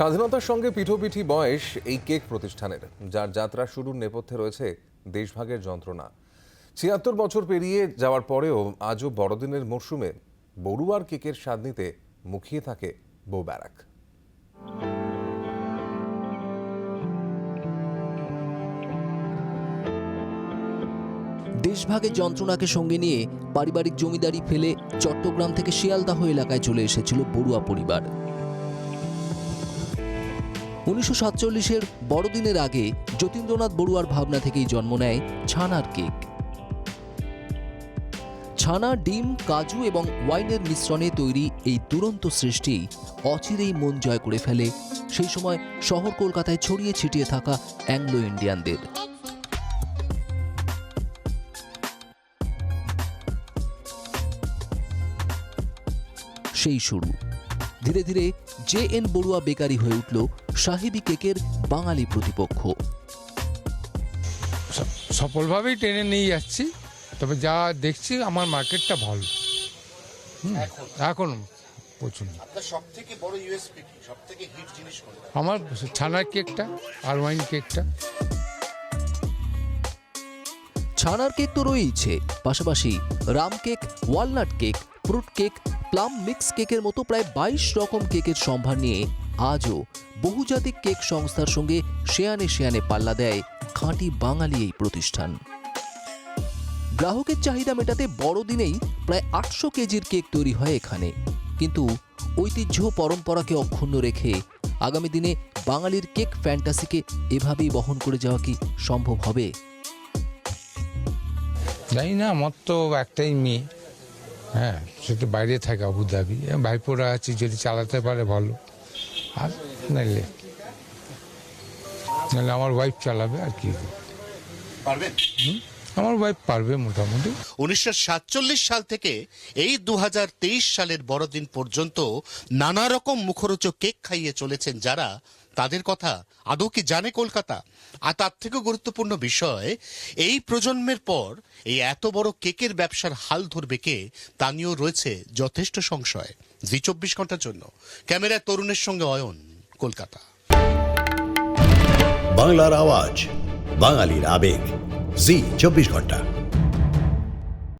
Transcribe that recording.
স্বাধীনতার সঙ্গে পিঠোপিঠি বয়স এই কেক প্রতিষ্ঠানের, যার যাত্রা শুরুর নেপথ্যে রয়েছে দেশভাগের যন্ত্রণা। ছিয়াত্তর বছর পেরিয়ে যাওয়ার পরেও আজও বড়দিনের মরশুমে বড়ুয়ার কেকের স্বাদ নিতে মুখিয়ে থাকে বউ ব্যারাক। দেশভাগের যন্ত্রণাকে সঙ্গে নিয়ে পারিবারিক জমিদারি ফেলে চট্টগ্রাম থেকে শিয়ালদাহ এলাকায় চলে এসেছিল বড়ুয়া পরিবার। উনিশশো সাতচল্লিশের বড়দিনের আগে যতীন্দ্রনাথ বড়ুয়ার ভাবনা থেকেই জন্ম নেয় ছানার কেক। ছানা, ডিম, কাজু এবং ওয়াইনের মিশ্রণে তৈরি এই দুরন্ত সৃষ্টি অচিরেই মন জয় করে ফেলে। সেই সময় শহর কলকাতায় ছড়িয়ে ছিটিয়ে থাকা অ্যাংলো ইন্ডিয়ানদের। সেই শুরু। ধীরে ধীরে জে এন বড়ুয়া বেকারি হয়ে উঠল সাহেবী কেকের বাঙালি প্রতিপক্ষ। স- সফলভাবেই টেনে নিয়ে যাচ্ছি তবে যা দেখছি আমার মার্কেটটা ভালো। এখন প্রচুর। আপনার সব থেকে বড় ইউএসপি কি? সব থেকে হিট জিনিস কোনটা? আমার ছানার কেকটা আর ওয়াইন কেকটা। ছানার কেক তো রয়েইছে পাশাপাশি rum cake walnut cake fruit cake plum mix কেকের মতো প্রায় বাইশ রকম কেকের সম্ভার নিয়ে আজও বহুজাতিক কেক সংস্থার সঙ্গে শেয়ানে শেয়ানে পাল্লা দেয় খাঁটি বাঙালি এই প্রতিষ্ঠান। গ্রাহকের চাহিদা মেটাতে বড়দিনেই প্রায় আটশো কেজির কেক তৈরি হয় এখানে। কিন্তু ঐতিহ্য পরম্পরাকে অক্ষুণ্ণ রেখে আগামী দিনে বাঙালির কেক ফ্যান্টাসিকে এভাবেই বহন করে যাওয়া কি সম্ভব হবে? জানি না, আমার তো একটাই মেয়ে। হ্যাঁ সে তো বাইরে থাকে আবুধাবি। ভাইপোরা আছে যদি চালাতে পারে ভালো। আর নাইলে নাহলে আমার ওয়াইফ চালাবে আর কি। পারবেন আমার ওয়াইফ পারবে মোটামুটি। উনিশশো সাতচল্লিশ সাল থেকে এই দু হাজার তেইশ সালের বড়দিন পর্যন্ত নানা রকম মুখরোচক কেক খাইয়ে চলেছেন যারা তাদের কথা আদৌ কি জানে কলকাতা? আর তার থেকেও গুরুত্বপূর্ণ বিষয়, এই প্রজন্মের পর এই এত বড় কেকের ব্যবসার হাল ধরবে কে তা নিয়েও রয়েছে যথেষ্ট সংশয়। জি চব্বিশ ঘণ্টার জন্য। ক্যামেরায় তরুণের সঙ্গে অয়ন, কলকাতা। বাংলার আওয়াজ, বাঙালির আবেগ। জি চব্বিশ ঘণ্টা।